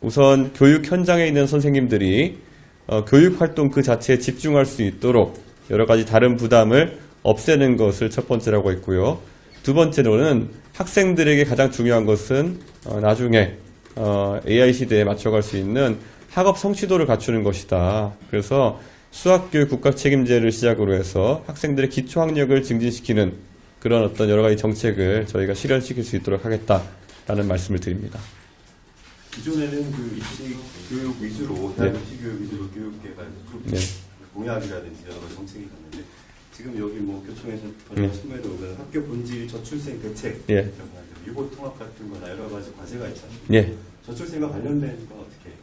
우선 교육 현장에 있는 선생님들이 어, 교육 활동 그 자체에 집중할 수 있도록 여러 가지 다른 부담을 없애는 것을 첫 번째라고 했고요. 두 번째로는 학생들에게 가장 중요한 것은 어, 나중에 어, AI 시대에 맞춰갈 수 있는 학업 성취도를 갖추는 것이다. 그래서 수학교육 국가 책임제를 시작으로 해서 학생들의 기초 학력을 증진시키는 그런 어떤 여러 가지 정책을 저희가 실현시킬 수 있도록 하겠다라는 말씀을 드립니다. 기존에는 그 입시 교육 위주로 대학 입시 교육 위주로 교육 개발 쭉 네. 공약이라든지 여러 가지 정책이 갔는데 지금 여기 뭐 교총에서 네. 번역 신문에도 오면 학교 본질 저출생 대책 예. 이런 거 하죠. 유보 통합 같은 거나 여러 가지 과제가 있잖아요. 예. 저출생과 관련된 건 어떻게? 해요?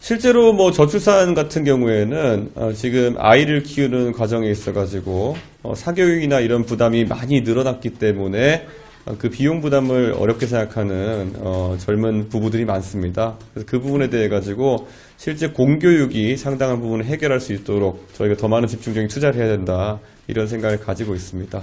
실제로 뭐 저출산 같은 경우에는 어, 지금 아이를 키우는 과정에 있어 가지고 어, 사교육이나 이런 부담이 많이 늘어났기 때문에 어, 그 비용 부담을 어렵게 생각하는 어, 젊은 부부들이 많습니다. 그래서 그 부분에 대해 가지고 실제 공교육이 상당한 부분을 해결할 수 있도록 저희가 더 많은 집중적인 투자를 해야 된다 이런 생각을 가지고 있습니다.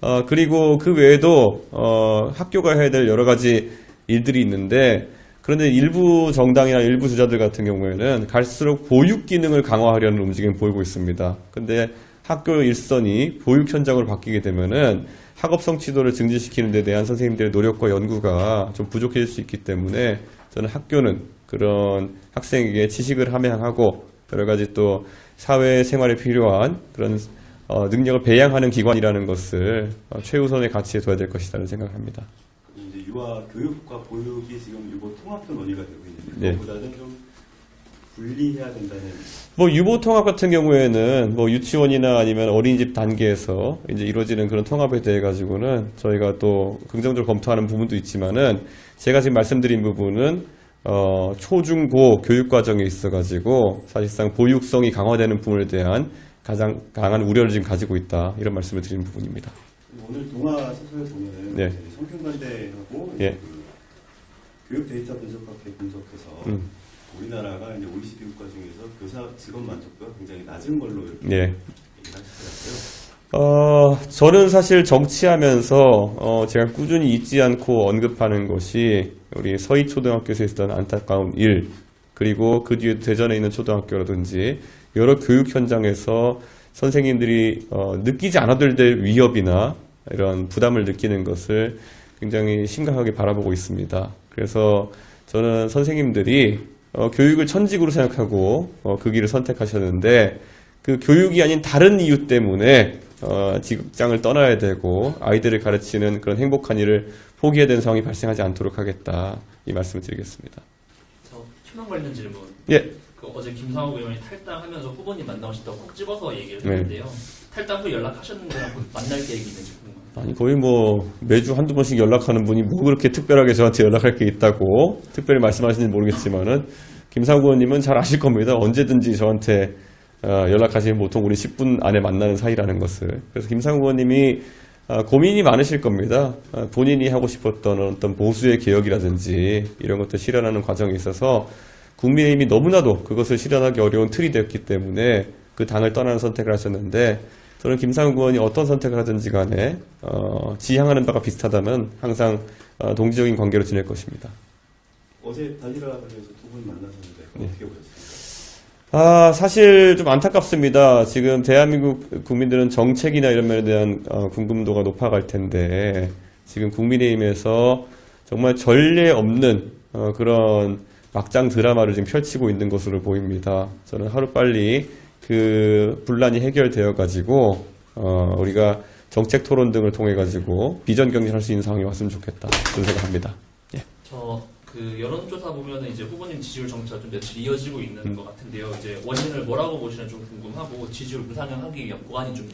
어, 그리고 그 외에도 어, 학교가 해야 될 여러 가지 일들이 있는데 그런데 일부 정당이나 일부 주자들 같은 경우에는 갈수록 보육 기능을 강화하려는 움직임을 보이고 있습니다. 근데 학교 일선이 보육 현장으로 바뀌게 되면은 학업 성취도를 증진시키는 데 대한 선생님들의 노력과 연구가 좀 부족해질 수 있기 때문에 저는 학교는 그런 학생에게 지식을 함양하고 여러 가지 또 사회 생활에 필요한 그런 어, 능력을 배양하는 기관이라는 것을 어, 최우선의 가치에 둬야 될 것이라는 생각을 합니다. 이제 유아 교육과 보육이 지금 유보 통합도 논의가 되고 있는데 네. 그것보다는 좀 분리해야 된다는 뭐 유보 통합 같은 경우에는 뭐 유치원이나 아니면 어린이집 단계에서 이제 이루어지는 그런 통합에 대해 가지고는 저희가 또 긍정적으로 검토하는 부분도 있지만은 제가 지금 말씀드린 부분은 어 초중고 교육 과정에 있어 가지고 사실상 보육성이 강화되는 부분에 대한 가장 강한 우려를 지금 가지고 있다 이런 말씀을 드리는 부분입니다. 오늘 동화 소설 보면은 네. 성균관대하고 예. 그 교육 데이터 분석학회 분석해서 음. 우리나라가 이제 OECD 국가 중에서 교사 직업 만족도가 굉장히 낮은 걸로 이렇게 예. 얘기를 하시더라고요. 어, 저는 사실 정치하면서 어, 제가 꾸준히 잊지 않고 언급하는 것이 우리 서희 초등학교에서 있었던 안타까운 일 그리고 그 뒤에 대전에 있는 초등학교라든지 여러 교육 현장에서 선생님들이 어, 느끼지 않아도 될 위협이나 이런 부담을 느끼는 것을 굉장히 심각하게 바라보고 있습니다. 그래서 저는 선생님들이 어, 교육을 천직으로 생각하고 어, 그 길을 선택하셨는데 그 교육이 아닌 다른 이유 때문에 어, 직장을 떠나야 되고 아이들을 가르치는 그런 행복한 일을 포기해야 되는 상황이 발생하지 않도록 하겠다 이 말씀을 드리겠습니다. 저 휴방 관련 질문. 예, 그 어제 김상욱 의원이 탈당하면서 후보님 만나고 꼭 집어서 얘기를 네. 했는데요. 탈당 후 연락하셨는데 만날 계획이 있는지. 아니 거의 뭐 매주 한두 번씩 연락하는 분이 뭐 그렇게 특별하게 저한테 연락할 게 있다고 특별히 말씀하시는지 모르겠지만은 김상구 의원님은 잘 아실 겁니다. 언제든지 저한테 어, 연락하시면 보통 우리 10분 안에 만나는 사이라는 것을. 그래서 김상구 의원님이 아, 고민이 많으실 겁니다. 아, 본인이 하고 싶었던 어떤 보수의 개혁이라든지 이런 것들 실현하는 과정에 있어서 국민의힘이 너무나도 그것을 실현하기 어려운 틀이 되었기 때문에 그 당을 떠나는 선택을 하셨는데 저는 김상욱 의원이 어떤 선택을 하든지 간에 어, 지향하는 바가 비슷하다면 항상 어, 동지적인 관계로 지낼 것입니다. 어제 달리라에서 두 분 만나셨는데 네. 어떻게 보셨어요? 아, 사실 좀 안타깝습니다. 지금 대한민국 국민들은 정책이나 이런 면에 대한 어, 궁금도가 높아갈 텐데 지금 국민의힘에서 정말 전례 없는 어, 그런 막장 드라마를 지금 펼치고 있는 것으로 보입니다. 저는 하루빨리 그 분란이 해결되어 가지고 어, 우리가 정책 토론 등을 통해 가지고 비전 경쟁 할 수 있는 상황이 왔으면 좋겠다. 그런 생각합니다. 저그 여론조사 보면은 이제 후보님 지지율 정치가 좀 며칠 이어지고 있는 음. 것 같은데요. 이제 원인을 뭐라고 보시는지 좀 궁금하고 지지율 불상향하기 위한 보완이 좀.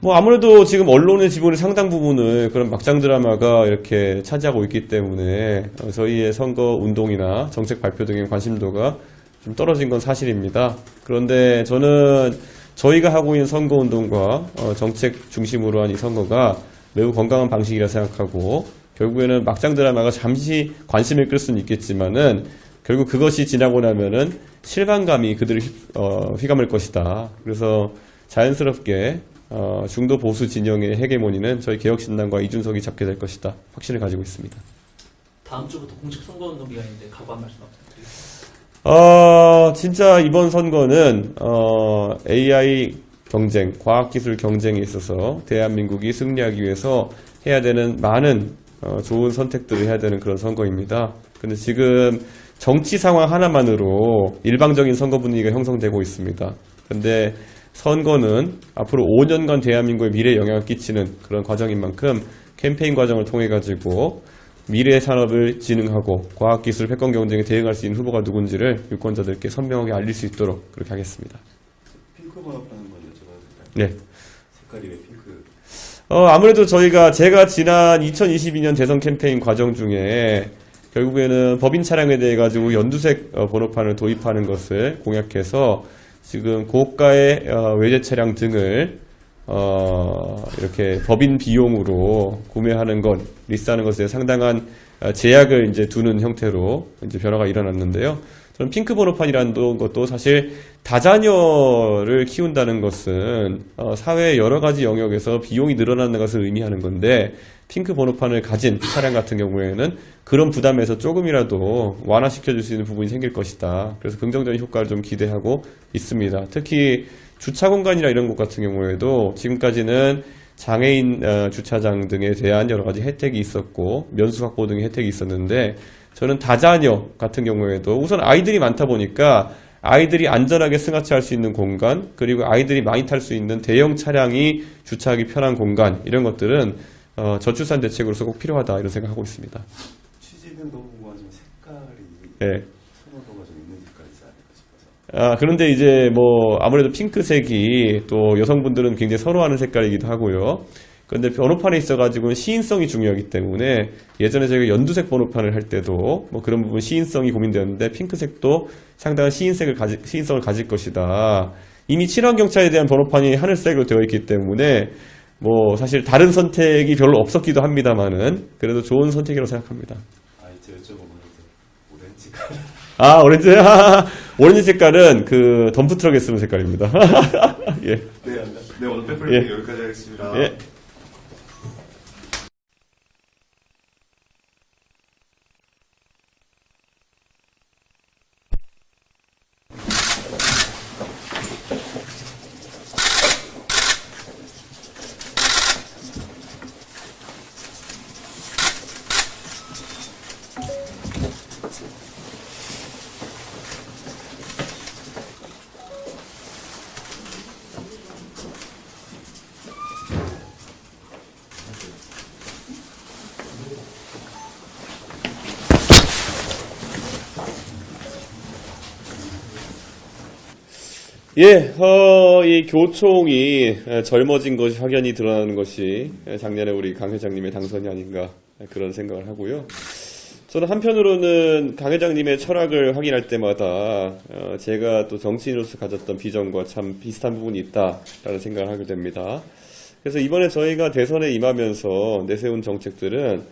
뭐 아무래도 지금 언론의 지분의 상당 부분을 그런 막장 드라마가 이렇게 차지하고 있기 때문에 어, 저희의 선거 운동이나 정책 발표 등의 관심도가 좀 떨어진 건 사실입니다. 그런데 저는 저희가 하고 있는 선거 운동과 어, 정책 중심으로 한 이 선거가 매우 건강한 방식이라 생각하고 결국에는 막장 드라마가 잠시 관심을 끌 수는 있겠지만은 결국 그것이 지나고 나면은 실망감이 그들을 휘, 어, 휘감을 것이다. 그래서 자연스럽게 어, 중도 보수 진영의 헤게모니는 저희 개혁신당과 이준석이 잡게 될 것이다. 확신을 가지고 있습니다. 다음 주부터 공식 선거운동 기간인데 각오 한 말씀 부탁드리겠습니다. 어, 진짜 이번 선거는 어, AI 경쟁, 과학기술 경쟁에 있어서 대한민국이 승리하기 위해서 해야 되는 많은 어, 좋은 선택들을 해야 되는 그런 선거입니다. 근데 지금 정치 상황 하나만으로 일방적인 선거 분위기가 형성되고 있습니다. 근데 선거는 앞으로 5년간 대한민국의 미래에 영향을 끼치는 그런 과정인 만큼 캠페인 과정을 통해 가지고 미래 산업을 진흥하고 과학기술 패권 경쟁에 대응할 수 있는 후보가 누군지를 유권자들께 선명하게 알릴 수 있도록 그렇게 하겠습니다. 핑크 번호라는 건 여쭤봐도 될까요? 네. 색깔이 왜 핑크? 어, 아무래도 저희가 제가 지난 2022년 대선 캠페인 과정 중에 결국에는 법인 차량에 대해 가지고 연두색 어, 번호판을 도입하는 것을 공약해서 지금 고가의 어, 외제 차량 등을 어, 이렇게 법인 비용으로 구매하는 것, 리스하는 것에 상당한 어, 제약을 이제 두는 형태로 이제 변화가 일어났는데요. 저는 핑크 번호판이라는 것도 사실 다자녀를 키운다는 것은 어, 사회의 여러 가지 영역에서 비용이 늘어나는 것을 의미하는 건데 핑크 번호판을 가진 차량 같은 경우에는 그런 부담에서 조금이라도 완화시켜 줄 수 있는 부분이 생길 것이다. 그래서 긍정적인 효과를 좀 기대하고 있습니다. 특히 주차 공간이나 이런 곳 같은 경우에도 지금까지는 장애인 어, 주차장 등에 대한 여러 가지 혜택이 있었고 면수 확보 등의 혜택이 있었는데 저는 다자녀 같은 경우에도 우선 아이들이 많다 보니까 아이들이 안전하게 승하차할 수 있는 공간 그리고 아이들이 많이 탈 수 있는 대형 차량이 주차하기 편한 공간 이런 것들은 어, 저출산 대책으로서 꼭 필요하다 이런 생각하고 있습니다. 취지는 너무 궁금하지만 색깔이 예. 선호도가 좀 있는 색깔이지 않을까 싶어서. 아, 그런데 이제 뭐 아무래도 핑크색이 또 여성분들은 굉장히 선호하는 색깔이기도 하고요. 그런데 번호판에 있어가지고 시인성이 중요하기 때문에 예전에 저희가 연두색 번호판을 할 때도 뭐 그런 부분 시인성이 고민되었는데 핑크색도 상당한 시인색을 가지, 시인성을 가질 것이다. 이미 친환경차에 대한 번호판이 하늘색으로 되어 있기 때문에 뭐 사실 다른 선택이 별로 없었기도 합니다만은 그래도 좋은 선택이라고 생각합니다. 아 이제 여쭤보면 이제 오렌지 깔. 아 오렌지 오렌지 색깔은 그 덤프 트럭에 쓰는 색깔입니다. 예. 네, 네 오늘 빼빼리 예. 여기까지 하겠습니다. 예. 예, 어, 이 교총이 에, 젊어진 것이 확연히 드러나는 것이 에, 작년에 우리 강 회장님의 당선이 아닌가 에, 그런 생각을 하고요. 저는 한편으로는 강 회장님의 철학을 확인할 때마다 어, 제가 또 정치인으로서 가졌던 비전과 참 비슷한 부분이 있다라는 생각을 하게 됩니다. 그래서 이번에 저희가 대선에 임하면서 내세운 정책들은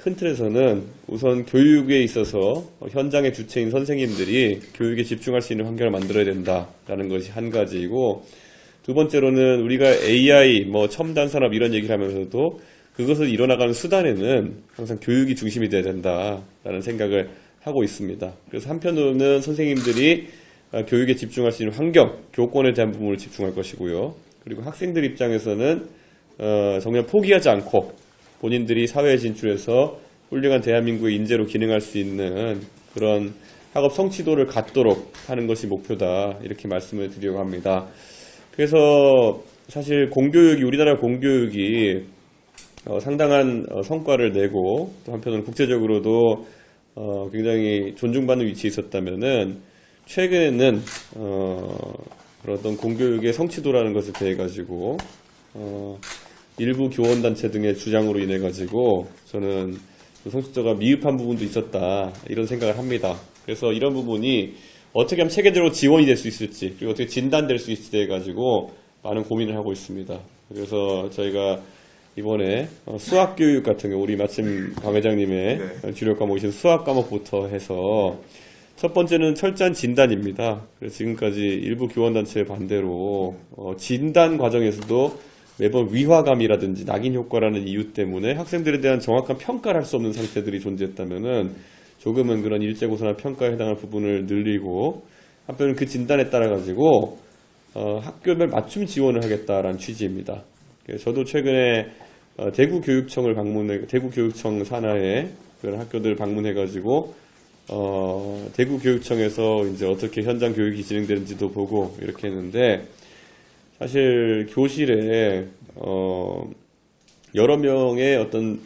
큰 틀에서는 우선 교육에 있어서 현장의 주체인 선생님들이 교육에 집중할 수 있는 환경을 만들어야 된다라는 것이 한 가지이고 두 번째로는 우리가 AI, 뭐 첨단 산업 이런 얘기를 하면서도 그것을 이뤄나가는 수단에는 항상 교육이 중심이 돼야 된다라는 생각을 하고 있습니다. 그래서 한편으로는 선생님들이 어, 교육에 집중할 수 있는 환경, 교권에 대한 부분을 집중할 것이고요. 그리고 학생들 입장에서는 어, 정말 포기하지 않고 본인들이 사회에 진출해서 훌륭한 대한민국의 인재로 기능할 수 있는 그런 학업 성취도를 갖도록 하는 것이 목표다. 이렇게 말씀을 드리려고 합니다. 그래서 사실 공교육이, 우리나라 공교육이 어, 상당한 어, 성과를 내고 또 한편으로는 국제적으로도 어, 굉장히 존중받는 위치에 있었다면은 최근에는 어, 그런 어떤 공교육의 성취도라는 것에 대해 가지고 어, 일부 교원단체 등의 주장으로 인해 가지고 저는 그 성취도가 미흡한 부분도 있었다 이런 생각을 합니다. 그래서 이런 부분이 어떻게 하면 체계적으로 지원이 될 수 있을지 그리고 어떻게 진단될 수 있을지 해 가지고 많은 고민을 하고 있습니다. 그래서 저희가 이번에 어, 수학 교육 같은 경우 우리 마침 강 회장님의 네. 주력 과목이신 수학 과목부터 해서 첫 번째는 철저한 진단입니다. 그래서 지금까지 일부 교원단체의 반대로 어, 진단 과정에서도 매번 위화감이라든지 낙인 효과라는 이유 때문에 학생들에 대한 정확한 평가를 할 수 없는 상태들이 존재했다면은 조금은 그런 일제고사나 평가에 해당할 부분을 늘리고 한편 그 진단에 따라 가지고 어, 학교별 맞춤 지원을 하겠다라는 취지입니다. 그래서 저도 최근에 어, 대구 교육청을 방문해 대구 교육청 산하의 그런 학교들 방문해 가지고 어, 대구 교육청에서 이제 어떻게 현장 교육이 진행되는지도 보고 이렇게 했는데 사실 교실에 어, 여러 명의 어떤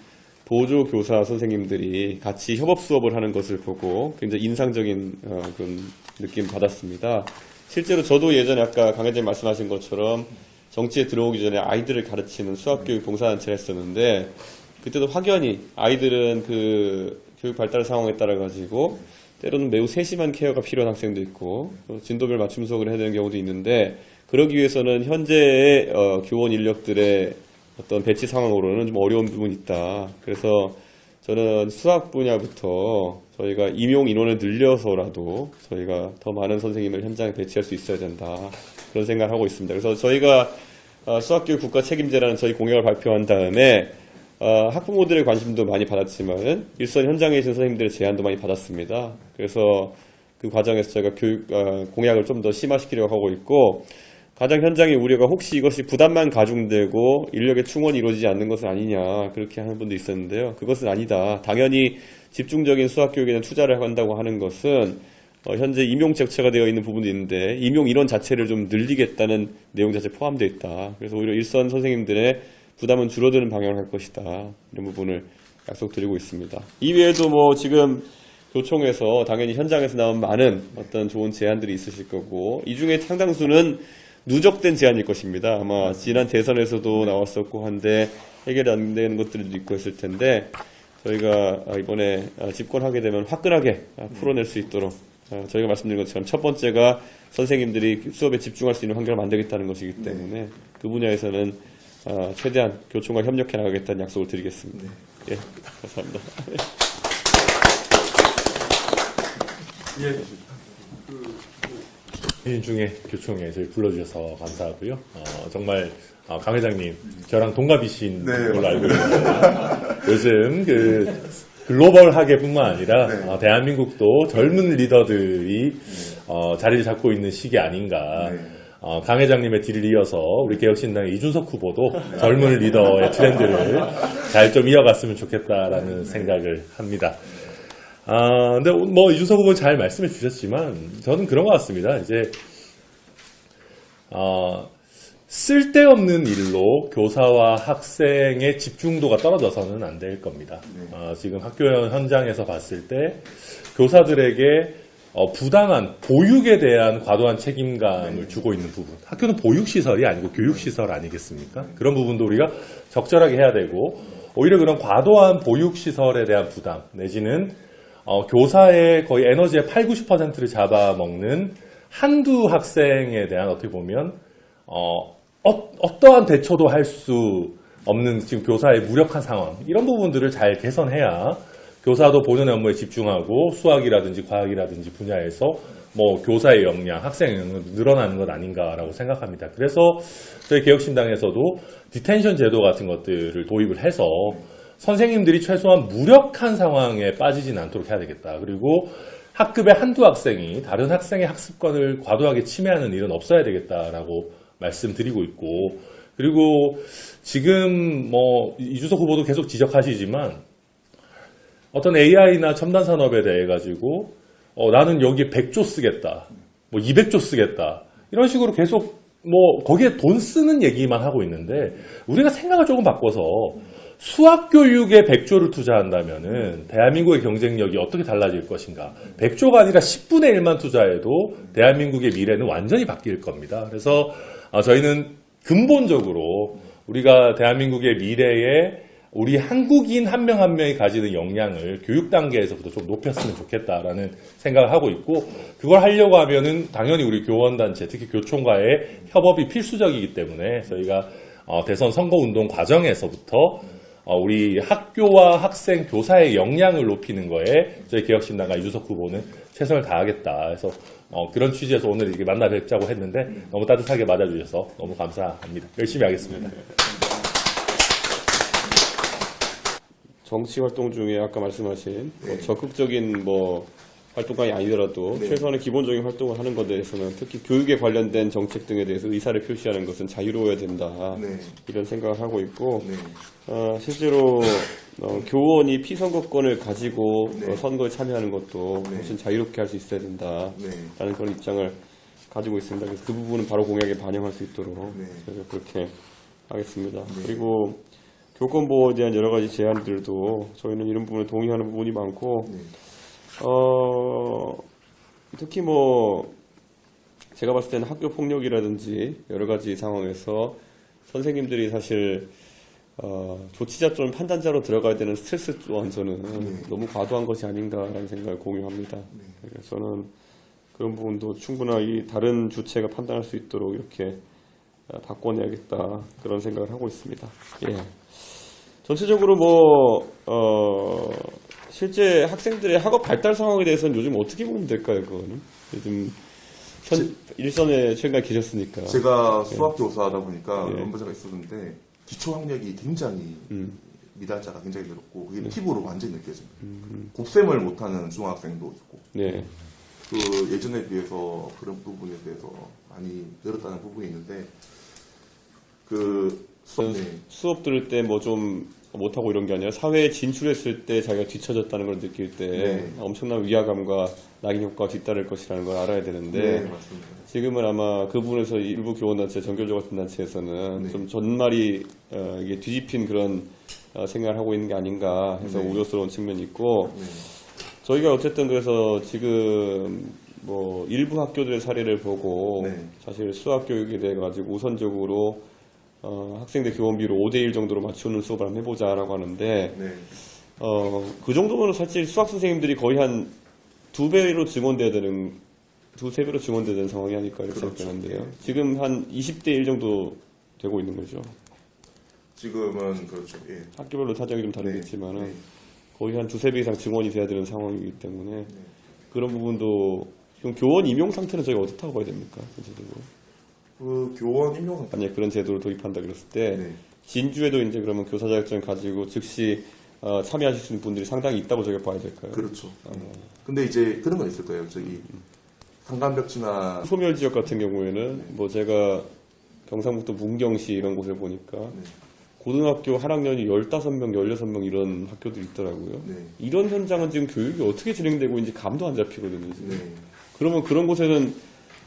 보조 교사 선생님들이 같이 협업 수업을 하는 것을 보고 굉장히 인상적인 어, 그런 느낌 받았습니다. 실제로 저도 예전에 아까 강 회장님 말씀하신 것처럼 정치에 들어오기 전에 아이들을 가르치는 수학교육 봉사단체를 했었는데 그때도 확연히 아이들은 그 교육 발달 상황에 따라 가지고 때로는 매우 세심한 케어가 필요한 학생도 있고 또 진도별 맞춤 수업을 해야 되는 경우도 있는데 그러기 위해서는 현재의 어, 교원 인력들의 어떤 배치 상황으로는 좀 어려운 부분이 있다. 그래서 저는 수학 분야부터 저희가 임용 인원을 늘려서라도 저희가 더 많은 선생님을 현장에 배치할 수 있어야 된다. 그런 생각을 하고 있습니다. 그래서 저희가 어, 수학교육 국가 책임제라는 저희 공약을 발표한 다음에 어, 학부모들의 관심도 많이 받았지만 일선 현장에 계신 선생님들의 제안도 많이 받았습니다. 그래서 그 과정에서 저희가 교육 어, 공약을 좀 더 심화시키려고 하고 있고 가장 현장의 우려가 혹시 이것이 부담만 가중되고 인력의 충원이 이루어지지 않는 것은 아니냐 그렇게 하는 분도 있었는데요. 그것은 아니다. 당연히 집중적인 수학 교육에는 투자를 한다고 하는 것은 어, 현재 임용 적체가 되어 있는 부분도 있는데 임용 인원 자체를 좀 늘리겠다는 내용 자체 포함되어 있다. 그래서 오히려 일선 선생님들의 부담은 줄어드는 방향을 할 것이다. 이런 부분을 약속드리고 있습니다. 이외에도 뭐 지금 교총에서 당연히 현장에서 나온 많은 어떤 좋은 제안들이 있으실 거고 이 중에 상당수는 누적된 제안일 것입니다. 아마 지난 대선에서도 나왔었고 한데 해결이 안 되는 것들도 있고 했을 텐데 저희가 이번에 집권하게 되면 화끈하게 풀어낼 수 있도록 어, 저희가 말씀드린 것처럼 첫 번째가 선생님들이 수업에 집중할 수 있는 환경을 만들겠다는 것이기 때문에 그 분야에서는 어, 최대한 교총과 협력해 나가겠다는 약속을 드리겠습니다. 예, 감사합니다. 인 중에 교총에 저희 불러주셔서 감사하고요. 어, 정말 어, 강 회장님 저랑 동갑이신 네, 걸로 알고 있는데 요즘 그 글로벌하게뿐만 아니라 네. 어, 대한민국도 젊은 리더들이 어, 자리를 잡고 있는 시기 아닌가. 네. 어, 강 회장님의 뒤를 이어서 우리 개혁신당의 이준석 후보도 젊은 리더의 트렌드를 잘 좀 이어갔으면 좋겠다라는 생각을 합니다. 아, 근데 뭐 이준석 후보 잘 말씀해 주셨지만 저는 그런 것 같습니다. 이제 어, 쓸데없는 일로 교사와 학생의 집중도가 떨어져서는 안 될 겁니다. 어, 지금 학교 현장에서 봤을 때 교사들에게 어, 부당한 보육에 대한 과도한 책임감을 주고 있는 부분. 학교는 보육시설이 아니고 교육시설 아니겠습니까? 그런 부분도 우리가 적절하게 해야 되고, 오히려 그런 과도한 보육시설에 대한 부담, 내지는 어, 교사의 거의 에너지의 8, 90%를 잡아먹는 한두 학생에 대한 어떻게 보면 어, 어, 떠한 대처도 할 수 없는 지금 교사의 무력한 상황 이런 부분들을 잘 개선해야 교사도 본연의 업무에 집중하고 수학이라든지 과학이라든지 분야에서 뭐 교사의 역량, 학생의 역량도 늘어나는 것 아닌가라고 생각합니다. 그래서 저희 개혁신당에서도 디텐션 제도 같은 것들을 도입을 해서 선생님들이 최소한 무력한 상황에 빠지진 않도록 해야 되겠다. 그리고 학급의 한두 학생이 다른 학생의 학습권을 과도하게 침해하는 일은 없어야 되겠다라고 말씀드리고 있고, 그리고 지금 뭐 이주석 후보도 계속 지적하시지만 어떤 AI나 첨단 산업에 대해 가지고 어, 나는 여기에 100조 쓰겠다, 뭐 200조 쓰겠다 이런 식으로 계속 뭐 거기에 돈 쓰는 얘기만 하고 있는데 우리가 생각을 조금 바꿔서 수학 교육에 100조를 투자한다면은 대한민국의 경쟁력이 어떻게 달라질 것인가? 100조가 아니라 10분의 1만 투자해도 대한민국의 미래는 완전히 바뀔 겁니다. 그래서 어, 저희는 근본적으로 우리가 대한민국의 미래에 우리 한국인 한 명 한 명이 가지는 역량을 교육 단계에서부터 좀 높였으면 좋겠다라는 생각을 하고 있고 그걸 하려고 하면은 당연히 우리 교원단체 특히 교총과의 협업이 필수적이기 때문에 저희가 어, 대선 선거 운동 과정에서부터 어, 우리 학교와 학생, 교사의 역량을 높이는 거에 저희 개혁신당과 이주석 후보는 최선을 다하겠다. 그래서 어, 그런 취지에서 오늘 이렇게 만나 뵙자고 했는데 너무 따뜻하게 맞아주셔서 너무 감사합니다. 열심히 하겠습니다. 정치 활동 중에 아까 말씀하신 뭐 네. 적극적인 뭐 활동가이 아니더라도 네. 최소한의 기본적인 활동을 하는 것에 대해서는 특히 교육에 관련된 정책 등에 대해서 의사를 표시하는 것은 자유로워야 된다. 네. 이런 생각을 하고 있고 네. 어, 실제로 어, 교원이 피선거권을 가지고 네. 어, 선거에 참여하는 것도 네. 훨씬 자유롭게 할 수 있어야 된다. 네. 라는 그런 입장을 가지고 있습니다. 그래서 그 부분은 바로 공약에 반영할 수 있도록 네. 그렇게 하겠습니다. 네. 그리고 교권보호에 대한 여러 가지 제안들도 저희는 이런 부분에 동의하는 부분이 많고 네. 어, 특히 뭐 제가 봤을 때는 학교 폭력이라든지 여러 가지 상황에서 선생님들이 사실 어, 조치자점 판단자로 들어가야 되는 스트레스 또한 저는 네. 너무 과도한 것이 아닌가라는 생각을 공유합니다. 그래서 저는 그런 부분도 충분하게 다른 주체가 판단할 수 있도록 이렇게 어, 바꿔내야겠다 그런 생각을 하고 있습니다. 예. 전체적으로 뭐 어, 실제 학생들의 학업 발달 상황에 대해서는 요즘 어떻게 보면 될까요? 그거는 요즘 현, 일선에 최근까지 계셨으니까. 제가 수학 교사다 보니까 네. 연구자가 있었는데 기초 학력이 굉장히 음. 미달자가 굉장히 늘었고 네. 그게 피부로 완전히 느껴집니다. 음, 곱셈을 못하는 중학생도 있고 네. 그 예전에 비해서 그런 부분에 대해서 많이 늘었다는 부분이 있는데 그 수업 네. 수업 들을 때 뭐 좀 못하고 이런 게 아니라 사회에 진출했을 때 자기가 뒤처졌다는 걸 느낄 때 네. 엄청난 위화감과 낙인 효과가 뒤따를 것이라는 걸 알아야 되는데 네, 맞습니다. 지금은 아마 그 부분에서 일부 교원단체, 전교조 같은 단체에서는 네. 좀 전말이 어, 이게 뒤집힌 그런 어, 생각을 하고 있는 게 아닌가 해서 네. 우려스러운 측면이 있고 네. 저희가 어쨌든 그래서 지금 뭐 일부 학교들의 사례를 보고 네. 사실 수학 교육에 대해 가지고 우선적으로 어, 학생들 교원비로 5대1 정도로 맞추는 수업을 한번 해보자라고 하는데 네. 어, 그 정도면 사실 수학 선생님들이 거의 한 두 배로 증원돼야 되는 두세 배로 증원돼야 되는 상황이 아닐까 이렇게 그렇죠. 생각되는데요. 네. 지금 한 20대 1 정도 되고 있는 거죠. 지금은 그렇죠. 예. 학교별로 사정이 좀 다르겠지만은 네. 네. 거의 한 두세 배 이상 증원이 돼야 되는 상황이기 때문에 네. 그런 부분도 지금 교원 임용 상태는 저희가 어떻다고 봐야 됩니까? 전체적으로. 그 교원 임용 상태. 만약에 그런 제도를 도입한다 그랬을 때 네. 진주에도 이제 그러면 교사 자격증 가지고 즉시 어, 참여하실 수 있는 분들이 상당히 있다고 저희가 봐야 될까요? 그렇죠. 어. 근데 이제 그런 건 있을 거예요. 저기 상간벽지나 소멸 지역 같은 경우에는 뭐 제가 경상북도 문경시 이런 곳을 보니까 네. 고등학교 한 학년이 15명, 16명 이런 학교들이 있더라고요. 네. 이런 현장은 지금 교육이 어떻게 진행되고 있는지 감도 안 잡히거든요. 지금. 네. 그러면 그런 곳에는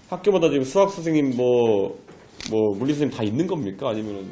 학교마다 지금 수학 선생님 뭐, 뭐 물리 선생님 다 있는 겁니까? 아니면은